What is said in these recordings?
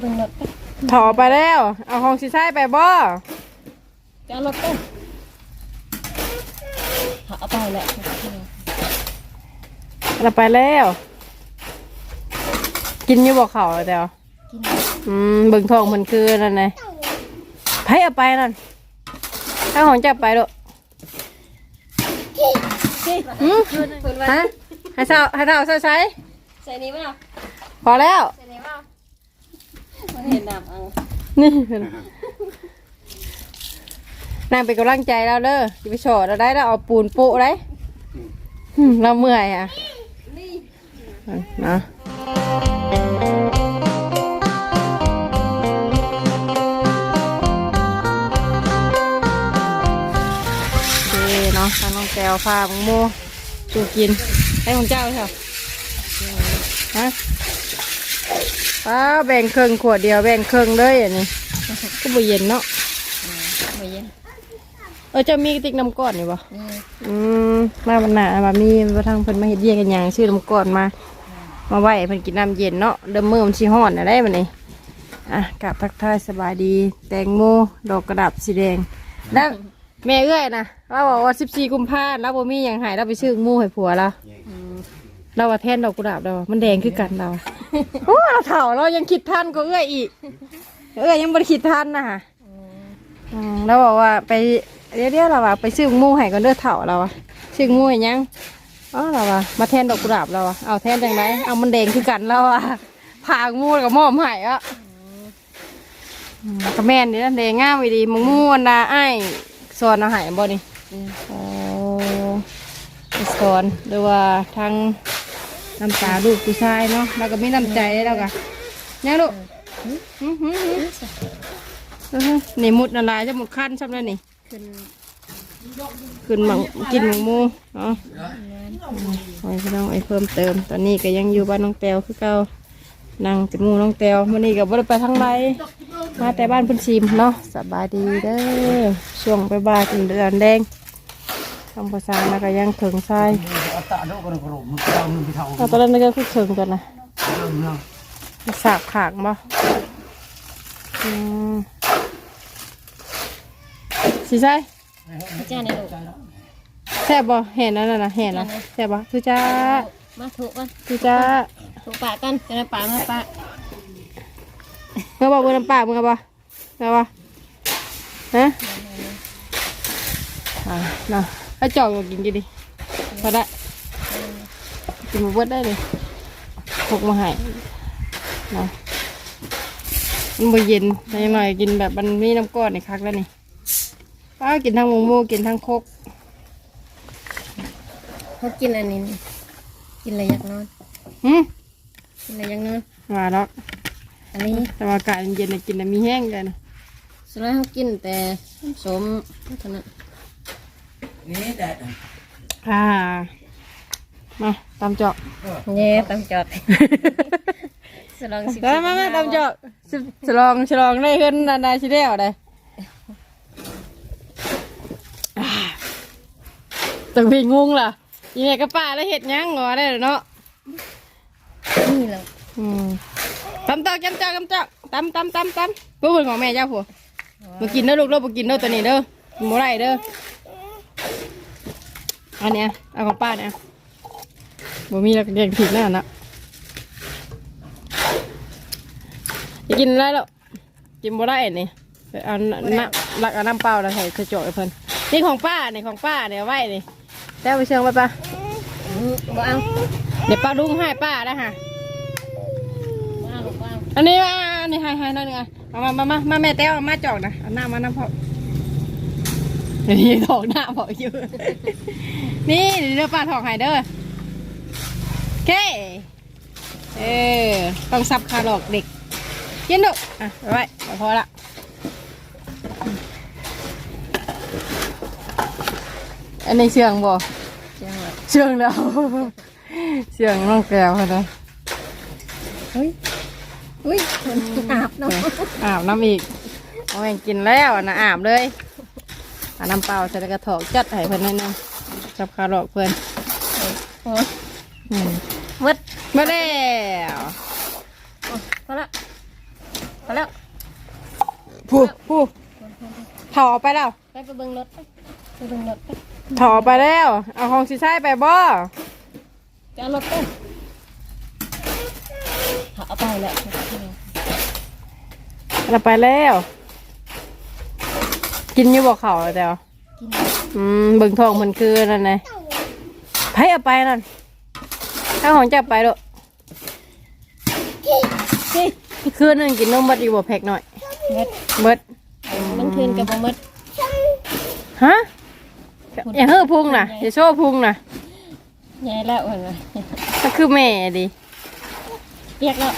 เป็นรถไปถอไปแล้ว เอาของสิใช้ไปบ่จะเอารถไปเอาไปแหละเราไปแล้ว กินอยู่บ่เขาเดี๋ยวกินอืมเบิ่งทองมันคือนั่นไงไผเอาไปนั่นถ้าของจะไปดูอืมฮะให้เท่าให้เท่าใช้ใช้ใส่นี้ป่ะพอแล้วใส่นี้ป่ะมัน เห็นน้ำเอานี่นางเป็นกำลังใจแล้วเด้ออย่าไปโฉดเราได้แล้วเอาปูนโปะได้อืมเราเมื่อยอะนะโอเคเนาะทางน้องแก้วพาบุงโมจูกินให้ของเจ้าเถอะฮะ ป้าแบ่งครึ่งขวดเดียวแบ่งครึ่งเลยอันนี้ก็บ่เย็นเนาะไม่เย็นเออเจะมีกระติกน้ำก้อนนี่บ่นี่อืมมาบรรณาบามีมาทางเพิ่นมาเฮ็ดเยี่ยงกันหยังชื่อน้ำก้อนมา มาไหว้เพิ่นกินน้ำเย็นเนาะเดิมมือมันสิฮ้อนอะไรบัดนี้อะกลับทักทายสบายดี แตงโมดอกกระดับสีแดงแล้วแม่เอ้ยนะเราบอกว่า14กุมภาพันธ์เราบ่มีหยังให้เราไปซื้อหมูให้ผัวเรา เราว่าแทนดอกกุหลาบเรา มันแดงคือกันเราโอ้เราเฒ่าเรายังคิดทันก็เอ้ยอีก เอ้ยยังบ่ได้คิดทันนะฮะอืมแล้วบอกว่าไปเรียกเราว่าไปซื้อหมูให้กันเด้อเถ่าเราอะซื้อหมูให้ยังอ๋อเราว่ามาแทนดอกกุหลาบเราอะเอาแทนจังไรเอามันแดงคือกันเราอะผากหมูกับหม้อมให้อะอืมก็แม่นนี่นะแดงงามอีดีมึงมูอันดาไอ้ายสอนเอาให้บ่นี่โอ้สอนหรือว่าทาง น้ำตาลูกผู้ชายเนาะแล้วก็มีน้ำใจแล้วก็ยังลูกหืมหืมหืมอื้อหือนี่มุดละลายจะหมดขั้นใช่ไหมนี่ขึ้นขึ้นหมังกินหมังมูอ๋อไว้พี่น้องไอ้เพิ่มเติม ตอนนี้ก็ยังอยู่บ้านน้องแตวคือเก่านั่งจมูกน้องแตวมื่อนี้ก็บ่ได้ไปทางไรมาแต่บ้านพุ่นชิมเนาะสบายดีเด้อช่วงไปบ้านเป็นเดือนแดงทำภาษาแล้วก็ยังถึงทราย ตาโดกันกระโดดมันเอามันไปเท่าเอาตอนนั้นก็คือถึงกันนะเริ่มเนาะสาบขากบ่อืมสิใช่พระเจ้าในลูกแซ่บบ่เห็นนั่นน่ะนะเห็นนะแซ่บบ่ทุจ้ามาถูกกันทุจ้าถูกปากกันจะได้ปากมาปากเมื่อบอกมือน้ำปากมึงเอาบ่เอาบ่ฮะอ่าเนาะถ้าจอกก็กินกินดิพอได้ กินหมูบดได้เลยพกมาให้เนาะมันบ่เย็นแต่ยังหน่อยกินแบบมันมีน้ำก้อนในคักแล้วนี่ป้ากินทั้งหมูหมูกินทั้งคกเขากินอันนี้กินอะไรอยากนอนหืมกินอะไรอยากนอนมาแล้วอันนี้แต่ว่าอากาศเย็นๆน่ะกินน่ะมีแห้งกันนะส่วนมากเขากินแต่สมเท่านั้นนี่แดดอ่า มาตามจอกเย่ตำจอดสลองสิบมามามาตามจอกสิฉลองฉลองได้ขึ้นนานาชิเดียวได้อ่าต้องไปงงล่ะยีแม่กับป้าแล้วเห็ดหยังงอได้เหรอเนาะนี่แหละอืมตำจอกตำจอกตำจอกตำตำตำตำผู้เป็นของแม่เจ้าผัวมากินเด้อลูกเด้อมากินเด้อตัวนี้เด้อกินบ่ได้เด้ออันเนี้ยเอาของป้าเนี่ย บ่มีแล้วก็แกงผิดนั่นนะจะกินได้แล้วกินบ่ได้นี่ไปเอาน้ำลักเอาน้ำเปล่าแล้วใส่กระจกให้เพิ่นนี่ของป้านี่ของป้าเนี่ยเอาไว้นี่แต่ไปเชิงไปป้าบ่เอาเดี๋ยวป้าลุงให้ป้าได้ค่ะบ่เอาลูกบ่เอาอันนี้มาอันนี้ให้ให้หนั่นนึงอะเอามามามามาแม่แต้วเอามาจอกนะเอาหน้ามาน้ำพอเดี๋ยวนี้ถอกหน้าพออยู่นี่เดี๋ยวป้าถอกให้เด้อโอ เค เออ ต้องซับคาหลอกเด็กกินดุอะเอาไว้เอาพอละอันนี้เชื่องบ่เจ้าว่าเชื่องแล้วเชื่องน้องแก้วค่ะนะเฮ้ยอุ้ยมันอาบเนาะอาบน้ำอีกเอาแม่งกินแล้วนะอาบเลยอาน้ำเปล่าใส่กระถอกจัดให้เพื่อนนิดนึงจับคาร์ลอกเพื่อนโอ้ยอื มมืดมาแล้วพอละไปแล้วผู้ผู้ถอไปแล้วไปไปเบิ่งรถไปไปเบิ่งรถไปถอไปแล้ว เอาของสิใช้ไปบ่จะเอารถไปเอาไปแล้วเราไปแล้ว กินอยู่บ่เขาแต่วกินอืมเบิ่งทองมันคือนั่นไงไผเอาไปนั่น ถ้าของจะไปดูคืนนึงกินนมบัดอยู่บ่แพ็กหน่อย เม็ดเบิดมันคืนกับบ่หมดฮะอย่าเฮ้อพุงน่ะอย่าโชว์พุงน่ะใหญ่แล้วเห็นไหมก็คือแม่ดิเปียกแล้ว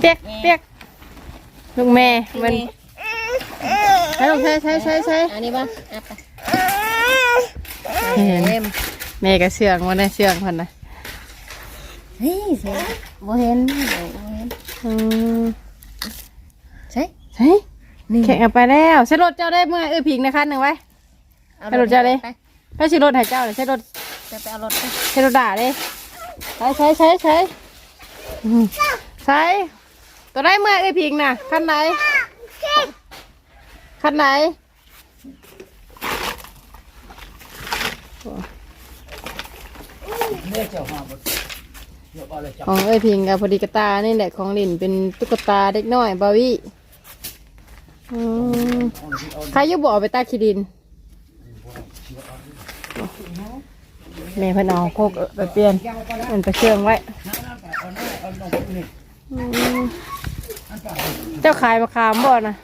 เปียกเปียกลูกแม่มันใช้ลูกใช้ใช้ใช้ใช้อันนี้บ้างอะไปเห็น แม่ก็เชื่องวันนี้เชื่องคนนะเฮ้ยเสียบ่เห็นบ่เห็นอืมใช่ใช่แข่งเอาไปแล้วใช้รถเจ้าได้เมื่อเออพิงนะคะหนึ่งไว้ให้รถเจ้าดิไปถ้าใช้รถให้เจ้าเลยใช้รถไปไปเอารถไปใช้รถด่าเลยใช้ใช้ใช้ใช้อืมใช้ตัวได้เมื่อเออพิงน่ะคันไหนคันไหน เนี่ยเจ้าหาบดเดี๋ยวเอาเลยจับของเอ้ยพิงกับพอดีกระตานี่แหละของหลินเป็นตุ๊กตาเด็กน้อยบาวี่อืมใครอยุบเอาไปตาขี้ดินแม่เพนเอาโคกไปเปลี่ยนมันไปเชื่องไว้เอาหน้าเอาลงนี่อืมเจ้าขายมะขามบ่นะ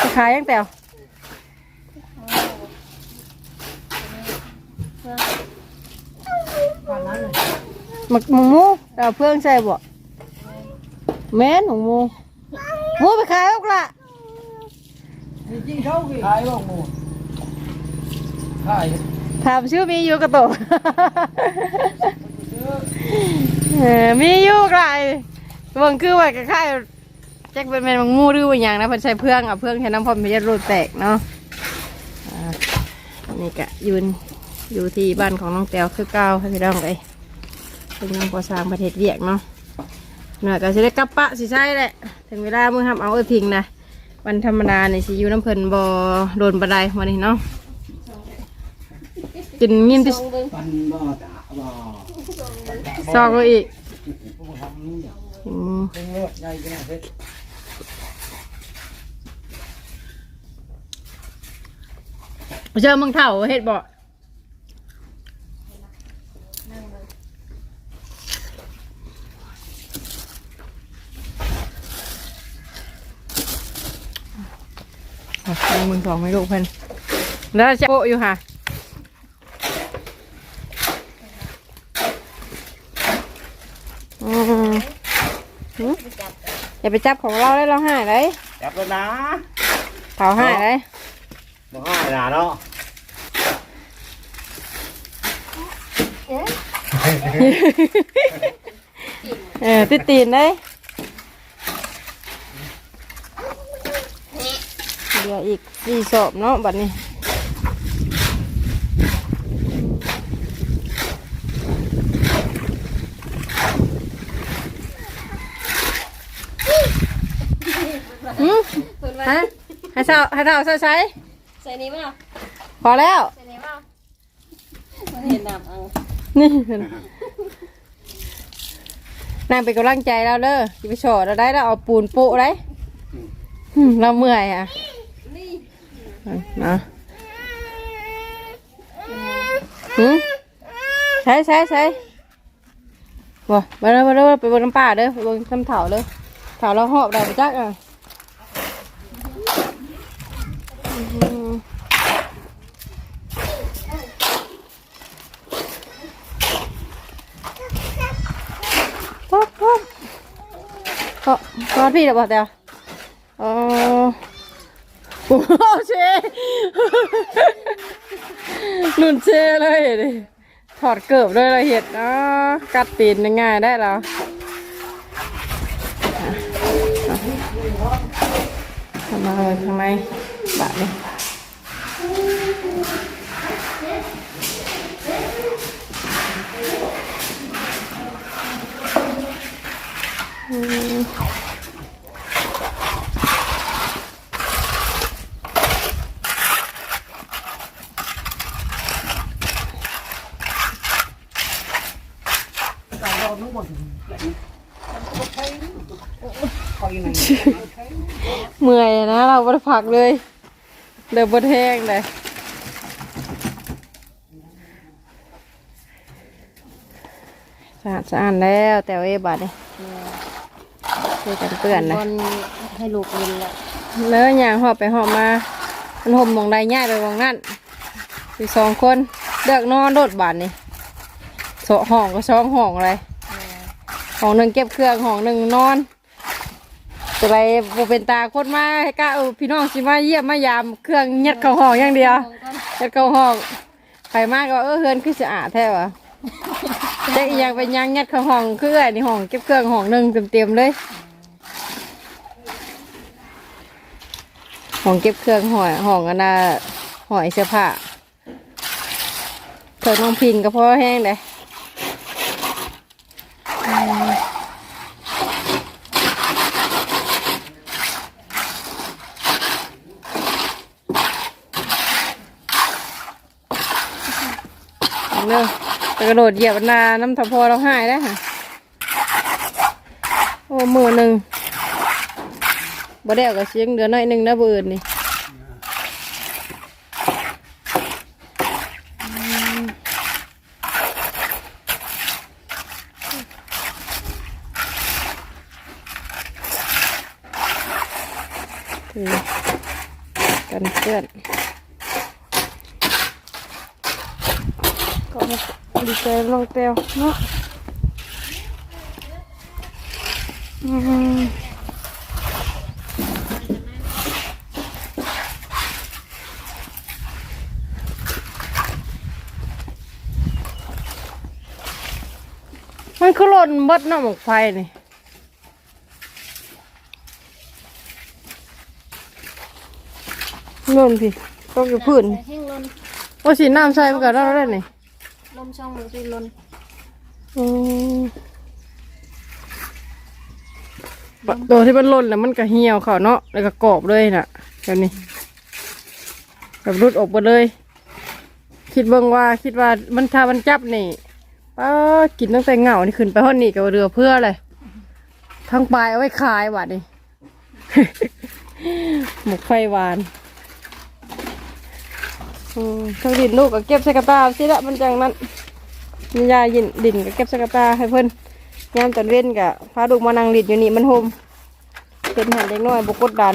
จะขายยังแต่วหมักหมูหมูเอาเพื่องใส่บ่แม่นหมูหมูหมูไปขายออกละจริงๆเขาขายบ้างหมูขายถามชื่อมีอยู่กระโตกเออมีอยู่ไกลเบิ่งคือว่าคล้ายๆ แจ็คเป็นแมงมูหรือว่าอย่างนะเพิ่นใช้เพื่องเอาเพื่องใช้น้ำพอมเพชรรูดแตกเนาะอ่านนี้กะยืนอยู่ที่บ้านของน้องแต้วคือเก้าให้พี่น้องเลยเป็นยังพอสร้างประเทศเวียกเนาะหน่อยก็จะได้กลับปะสิใช่แหละถึงเวลามือหับเอาเอ้ยพิงนะวันธรรมดาในสิอยู่น้ำเพิ่นบอโดนบันไดวันนี้เนาะกินงิมที่ปันบ่ตาบ่ซองเลยอีกอืม เป็นเลือดใหญ่ขนาดนี้เจอมึงเถ่าเฮ็ดบ่เอามึงสองไม่ลูกเพิ่นแล้วจะโปะอยู่ค่ะอืมหืมอย่าไปจับของเราได้เราหายเลยจับแล้วนะเผาหายเลย บ่ให้หนาเนาะเออติดตีนได้เหลืออีกสี่ศพเนาะบัดนี้ฮะให้เท่าให้เท่าใช้ ใช้ใส่นี้มั้ยพอแล้ว ใส่นี้มั้ยเห็นน้ำเอานี่นางเป็นกำลังใจเราเด้อที่ไปโชว์เราได้แล้วเอาปูนโปะได้หึเราเมื่อยอะนะหืมใช้ใช้ใช้บ่มาเด้อมาเด้อไปบนน้ำป่าเด้อไปบนน้ำเถาเด้อเถาเราหอบได้ไปจักอะอืม ป๊บป๊บ ก็ก็พี่เดี๋ยวบอกเดี๋ยวโอ้โหเชนุ่นเชเลยดิถอดเกือบด้วยเราเห็ดเนาะกัดตีนง่ายได้แล้วทำมาเลยทำไมบาดนี่ เหมื่อยนะเราบดผักเลยเดือบดแห้งเลยสะอาดสะอาดแล้วแต่เอ้บาดเนี่ย ช่วยกันเปื่อนนะบอลให้ลูกเล่นละแล้วยางหอบไปหอบมามันห่มหมองใดง่ายไปหมองนั่นอีกสองคนเลือกนอนโดดบาดนี่โสะห้องก็ช่องห้องอะไรห้องหนึ่งเก็บเครื่องห้องหนึ่งนอนตัวไรบเป็นตาโคตรมาให้กะเออพี่น้องสิมาเยี่ยมมายามเครื่องยัดเข้าห้องอย่างเดียวยัดเข้าห้องไปมากก็เออเฮือนคือสะอาดแท้วะแต่อีกอย่างเป็นหยังยัดเข้าห้องคือไอ้นี่ห้องเก็บเครื่องห้องหนึ่งเต็มๆเลย ห้องเก็บเครื่องหอยห้องอันน่ะหอยเสื้อผ้าเธอน้องพิงก็พอแห้งเลยเอาเนอะกระโดดเหยียบนาน้ำทพอเราหายได้ค่ะ โอ้มือหนึ่ง บ่ได้เอาก็เสียงเดือนน้อยหนึงนะเบื่นนี่ถือกันเพื่อนก็มาดีใจลองเตียวเนาะอืม มันคือหล่นเบดเน้ำหมกไฟนี่หล่นพี่ต้องอยู่พื้นแห้งลนว่าสีน้ำใส่มันก็ได้แล้วนี่ลมช่องมือไปลนอืมบะตัวที่มันหล่นแล้วมันก็เหี่ยวเขาเนาะแล้วก็กรอบเลยน่ะแบบนี้แบบรุดออกไปเลย คิดเบิ่งว่าคิดว่ามันถ้ามันจับนี่ ป้ากินตั้งแต่เหงานี่ขึ้นไปห้องนี่กับเรือเพื่ออะไรทั้งปลายเอาไว้ขายหว่ะนี่ หมกไฟหวานอืมทั้งดินลูกก็เก็บใส่กระตาสิละมันจังนั้นมียายินดินก็เก็บใส่กระตาให้เพิ่นยามตอนเว้นก็พาลูกมานั่งดินอยู่นี่มันโฮมเป็นหันเล็กน้อยบกกดดัน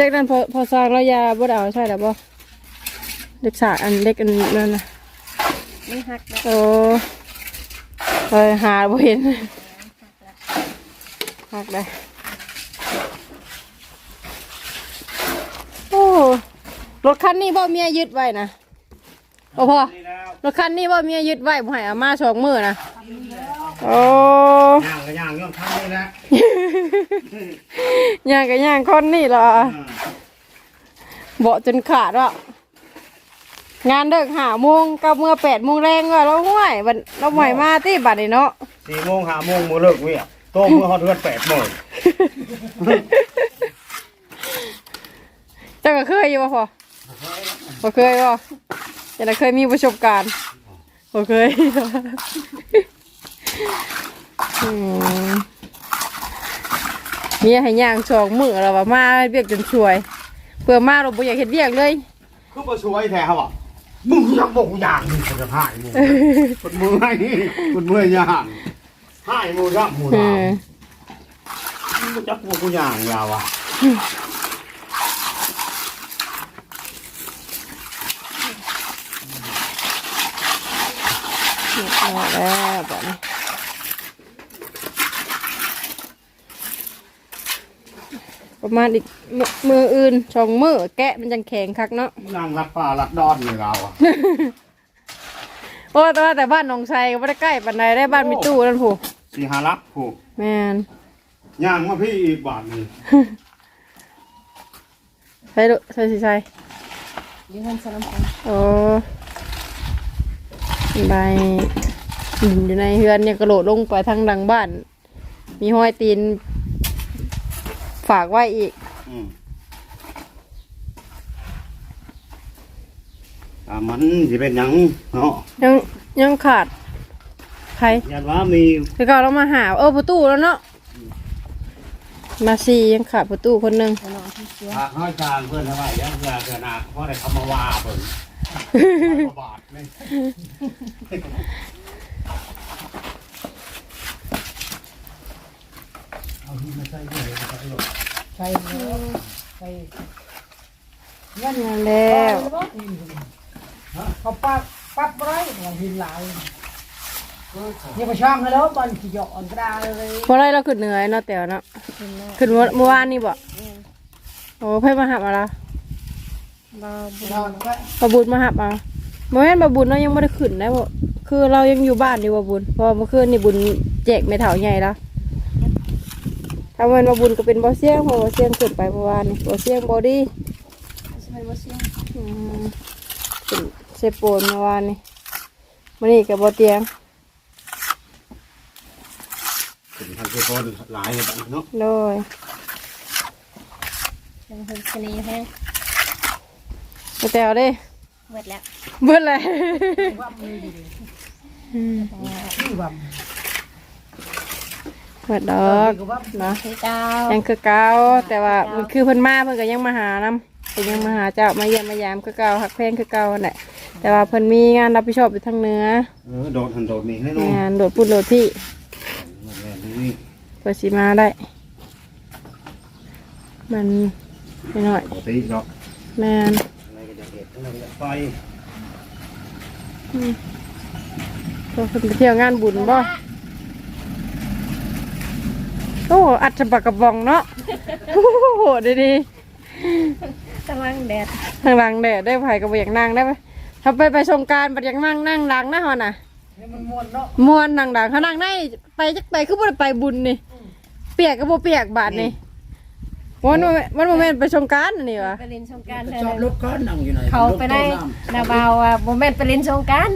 เด็กนั้นพอพอสร้างแล้วยาบ่ได้เอาใช่หรือบ่เด็กสากอันเล็กอันนั่นนะไม่หักแล้วโอ้เฮ้ยหาบ่เห็นหักได้โอ้รถคันนี้บ่เมียยึดไว้นะ โอ้พ่อรถคันนี้บ่เมียยึดไว้บ่ให้เอามาสองมือนะโอ้ย่างก็ย่างย้อนทางนี่แหละย่างกับย่างคนนี่เหรอเบาะจนขาดว่ะงานเลิกหาโมงกับเมื่อแปดโมงแรงว่ะเราห่วยบัดเราใหม่มาที่บัดนี่เนาะสี่โมงห้าโมงมือเลิกเวียโตมือฮอดเดือนแปดโมงเจ้าก็เคยอยู่ป่ะพอบ่เคยป่ะ จะได้เคยมีประสบการณ์บ่เคยอืมเมียให้ย่างสองมือแล้วว่ามาเบียกจนช่วยเพื่อมาเราบ่อยากเห็ดเบียกเลยคือมาช่วยแท้ครับอะมึงยังบอกกูย่างมึงจะหายมึงคนมือให้คนมือย่างให้มือย่างมือเอเราอมึงจะบอกกูย่างยาวอะ เอาแล้วบ่นี้ประมาณอีกมือมืออื่นสองมือแกะมันจังแข็งคักเนาะย่างรัดป่ารัดดอนเลยเราอะโอ้แต่ว่าแต่บ้านหนองไทรก็ไม่ได้ใกล้ปานใดได้บ้านมีตู้นั่นผู้สีหารักผูกแม่นย่างมาพี่อีกบาทหนึงใช่ดูใช่สิใช่อยืนสลัมพันโอ้ ใบหินอยู่ในเฮือนเนี่ยกระโดดลงไปทางหลังบ้าน มีห้อยตีน ฝากไว้อีกอืมอ่ามันสิเป็นหยังเนาะยังยังขาดใครยันว่ามีแล้วก็เรามาหา เออประตูแล้วเนาะมาสี่ยังขาดประตูคนหนึ่งไปนอนที่เสียพาข้าจางเพื่อนทำไมยังเพื่อเกินาเพราะได้คำมาว่าเพิ่น บาทเลยเอาที่มาใส่เลยใส่หลดใส่เนื้อใส่ยันนั่นแล้วเขาปักปั๊บไรอย่างหินหลายนี่ก็ช่างแล้วบอลขี่หยอกอันตราเลยเมื่อไรเราขึ้นเหนื่อยเนาะแต่วเนาะขึ้นเมื่อวานนี่บ่โอ้เพ่มาหับมาละ บ่นอนก็บาบุญมาหับเอาเมื่อวานบาบุญเรายังไม่ได้ขึ้นนะบ่คือเรายังอยู่บ้านอยู่บาบุญเพราะว่าเมื่อคืนนี่บุญแจกไม่เท่าใหญ่แล้วถ้าเมื่อบาบุญก็เป็นบอเสียงเพราะบอเสียงขึ้นไปเมื่อวานนี่บอเสียงบอดี้สิไปบ่เสียงอืมเป็นเซโปนเมื่อวานนี่มื่อนี้กับบอเตียงถึงทางเจ้าคนหลายเลยเนาะโดยยังเพิ่นสนีแฮง มาแตวเด้เบิดแล้วเบื่อเลยวับเลยอยู่อืมที่วับเบิดดอกก็วับเนาะคือเก่ายังคือเก่าแต่ว่ามันคือเพิ่นมาเพิ่นก็ยังมาหานำเพิ่นยังมาหาเจ้ามาเยี่ยมมายามคือเก่าหักแพงคือเก่านั่นแหละแต่ว่าเพิ่นมีงานรับผิดชอบอยู่ทางเหนือเออโดดหันโดดนี่ให้น้องงานโดดปุ่นโดดที่แม่นี่เพื่อสิมาได้ มันไม่น้อยปกติเนาะแม่นอะ ไรก็จะเห็ดอะไรก็จะไปเพิ่นไปเที่ยวงานบุญบ่โอ้อัดจะบักกระบองเนาะโอ้โหดีดีกำลังแดดๆทางหลังแดดได้ไผก็บ่อยากนั่งได้ปะถ้าไปไปสงกรารบัดอยากนั่งนั่งหลังนะฮอน่ะให้มันม้วนเนาะมวนหนังดังเขานั่งได้ไปจักไปคือบ่ได้ไปบุญนี่ เปียกก็บ่เปียกบาดนี่ วันบ่แม่นวันโมเมนไปสงกรารนี่วะไปเล่นสงกรารเท่าจอนั้ดนรถก็นั่งอยู่ไหนเขาไปได้นาบาวอะบ่แม่นไปเล่นสงกราร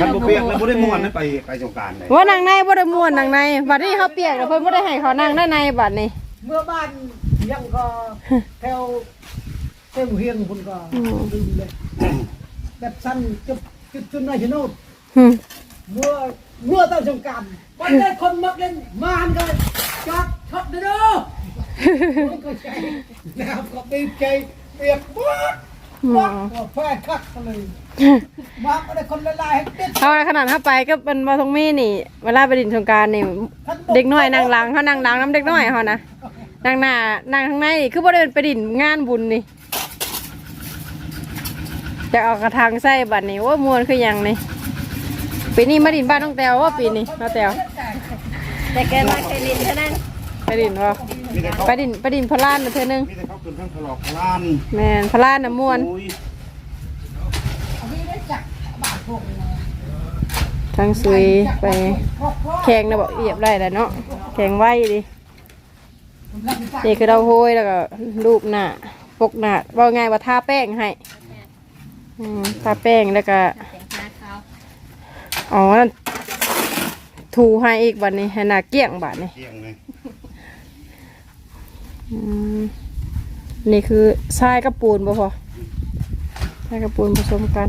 คันบ่เปียกแล้วบ่ได้ม่วนนะไปไปสงกรารเลยว่านั่งในบ่ได้ม่วนนั่งในบัดนี้เขาเปียกแล้วเพิ่นบ่ได้ให้เขานั่งด้านในบัดนี้เมื่อบ้านยังก็แถวเต็มเฮียงคุณก็ดึงเลยแบบสั้นจุดจุดจุดน้อยชะโนดหึเมื่อเมื่อตอนสงกรารวันนี้คนมักเล่นมานกันจอดช็อตเด้อมั นก็ใจนะครับก็ตีใจเปียกปุ๊บหมอว่าแฟนคักเลยมาก็ได้คนละลายให้ติดเขาขนาดถ้าไปก็เป็นบ่ทงมีนี่ เวลาไปดินสงกรารนี่ เด็กน้อยนั่งหลังเขานั่งหลังน้ำเด็กน้อยเขานะนั่งหน้านั่งข้างในนี่คือบ่ได้เป็นไปดินงานบุญนี่จะเอากระถางใส่บัดนี้ว่ามวนคือหยังนี่ปีนี้มาดินบ้านน้องแตวว่าปีนี้น้องแตวแต่แกมาเคยเล่นเท่านั้น ไปดินว่ามีแต่เขาไปดินไปดินพลานมาเธอนึงมีแต่เขาขึ้นทั้งถลอกทลานแมนพลานน้ำมวนโอ้ยทั้งซุยไปแข่งนะบอกเหยียบได้แล้วเนาะแข่งไว้ดินี่คือเราโหยแล้วก็รูปหน้าปกหน้าว่าไงว่าทาแป้งให้อืมทาแป้งแล้วก็แต่งหน้าขาวอ๋อนั่นถูให้อีกบัดนี้ให้หน้าเกลี้ยงบัดนี้เที่ยงเลยอืม นี่คือทรายกับปูนบ่พอทรายกับปูนผสมกัน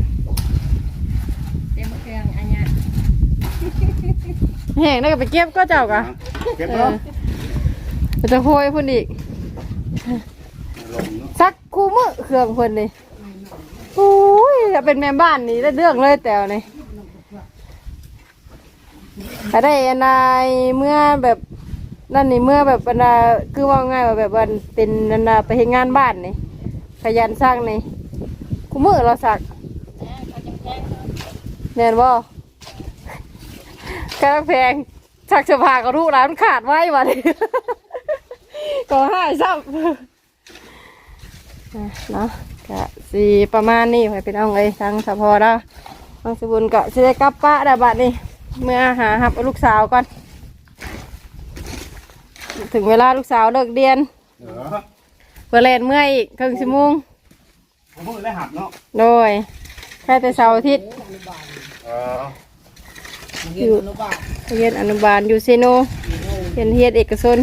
เต็มเครื่องอันเนี้ยแห้งได้วก็ไปเก็บก็เจ้ากะเก็บเอแล้อวเดี๋ยวจะโหยเพุ่นอีกลงเนาะซักคู่มือเครื่องเพิ่นนี่โอ้ยถ้าเป็นแม่บ้านนี่ได้เรื่องเลยแต่วนี่ถ้าได้อันใดเมื่อแบบ นั่นนี่เมื่อแบบอันใดคือว่าง่ายว่าแบบวันเป็นอันใดไปเฮ็ดงานบ้านนี่ขยันสร้างนี่คู่มือเราสักแน่นบ่กระแพงชักเสภาก็รู้ร้านขาดไว้วะนี่ก็ให้ซ้ำอะเนาะก็สีประมาณนี้ไปเป็นเอาไงทางสะพอแล้วทางสบุญก็จะได้กลับป้าได้บัดนี้เมื่อหาหับลูกสาวก่อน ถึงเวลาลูกสาวเลิกเรียนเออเพื่อเล่นเมื่อยอีกครึ่งชั่วโมงผมมือได้หักเนาะโดยแค่แต่เสาร์อาทิตย์เออเรียนอนุบาลเรียนอนุบาลอยู่เซโนเรียนเฮียดเอกชน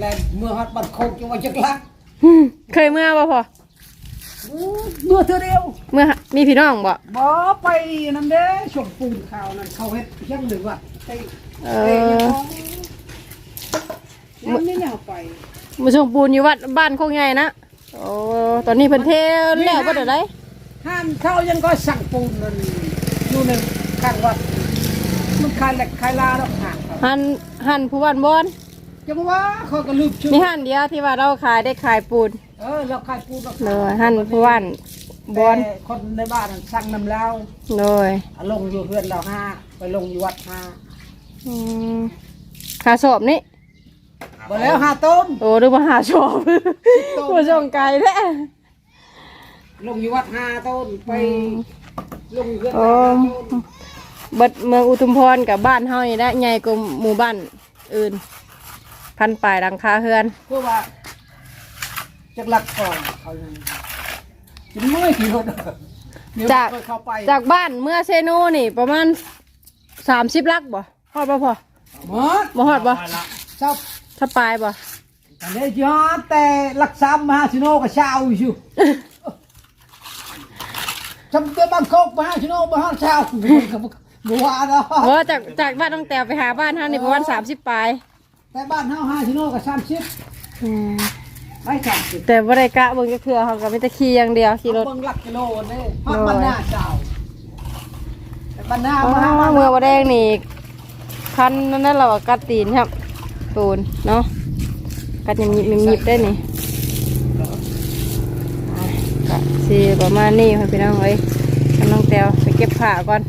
และเมื่อฮัดบัดโคกจังหวัดจักรลักเคยเมื่อป่ะพอเมื่อเธอเดียวเมื่อมีพี่น้องบ่บ่ไปนั่นเด้ชมปูนข่าวนั่นเขาเฮ็ดยังหรือว่าไป เอเอ้ยอยังไม่แนวไปมาส่งปูนอยู่วัดบ้านโคงใหญ่นะโอ้ตอนนี้เพิ่นเทแล้วบ่ได้ไดห้ามเขายังก็สั่งปูนนั่นอยู่ในข้างวัดมันขายเหล็กขายลาแล้วห่างครับหันหันผู้บ้านบอนจะบอกว่าเขาก็ลืมชื่อมีหันเดียวที่ว่าเราขายได้ขายปูนเออเราขายปูนเราเลยหันผู้บ้านบอนแต่คนในบ้านนั่นสั่งนำแล้วเลยเอาลงอยู่เพื่อนเราห้าไปลงอยู่วัดห้า อืมขาสอบนี่บ่แล้วห้าต้น โอ้ดูมาหาชอบผู้ส่งไกลแท้ลงอยู่วัดห้าต้นไปลงอยู่เพื่อนโอ้เราห้าต้นบัดเมืองอุทุมพรกับบ้านเฮานี่แหละใหญ่กว่าหมู่บ้านอื่น พันปลายหลังคาเฮือน เพื่อว่าจะหลักก่อนเขายังจะเมื่อยขี่รถเดี๋ยวจากเข้าไปจากบ้านเมื่อเซโนนี่ประมาณสามสิบลักบ่ ฮอดบ่พอหมดบ่ฮอดบ่ชอบถ้าปลายบ่อันนี้ยอดแต่หลักสามมหาชิโนก็เช่าอยู่จำเป็นบางโคกมหาชิโนมหาเช่าบัวเนาะเพราะว่าจากจากบ้านน้องแต้วไปหาบ้านเฮานี่ประมาณสามสิบปลายแต่บ้านเฮาหาชิโนก็สามสิบอืมไม่สามสิบแต่บ่ได้กะเบิ่งจักเทื่อเฮาก็มีแต่ขี่อย่างเดียวขี่รถเบิ่งหลักกิโลนี่ฮอดบ้านหน้าเจ้าแต่บ้านหน้าอ๋อมาหาเมืองบ่แดงนี่ คันนั่นน่ะเรากัดตีนครับปูนเนาะกัดยิบยิบยิบยิบได้นี่อะก็สิประมาณนี้ค่ะพี่น้องเอ้ยน้องแตวไปเก็บผ้าก่อน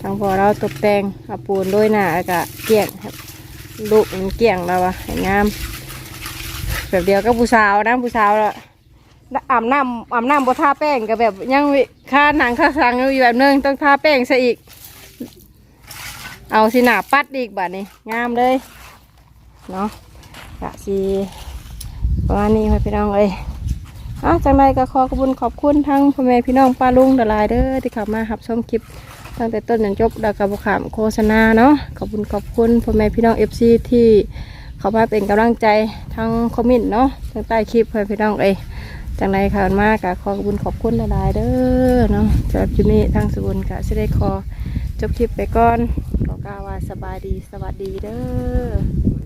ทางพอเราตกแต่งเอาปูนโดยหน้าแล้วก็เกลี่ยงครับลูกมันเกลี่ยงแล้วอะงามแบบเดียวกับผู้สาวนะผู้สาวละอาบน้ำอาบน้ำบ่ทาแป้งก็แบบยังค่าหนังค่าสังอยู่แบบนึงต้องทาแป้งซะอีก เอาสิหนาปัดอีกบัดนี้งามเลยเนาะกะสีประมาณนี้ค่ะพี่น้องเอ้ยอะจังไรก็ขอขอบคุณขอบคุณทั้งพ่อแม่พี่น้องป้าลุงดลายเด้อที่เข้ามาหับชมคลิปตั้งแต่ต้นจนจบแล้วก็บขามโฆษณาเนาะขอบคุณขอบคุณพ่อแม่พี่น้องเอฟซีที่เข้ามาเป็นกำลังใจทั้งคอมเมนต์เนาะทั้งใต้คลิปพ่อพี่น้องเอ้ยจังไรข่าวมากกะขอขอบคุณขอบคุณหลายเด้อเนาะสำหรับจุนี้ทางสุบุนกะจะได้ขอ จบคลิปไปก่อนขอกล่าวว่าสบายดีสวัสดีเด้อ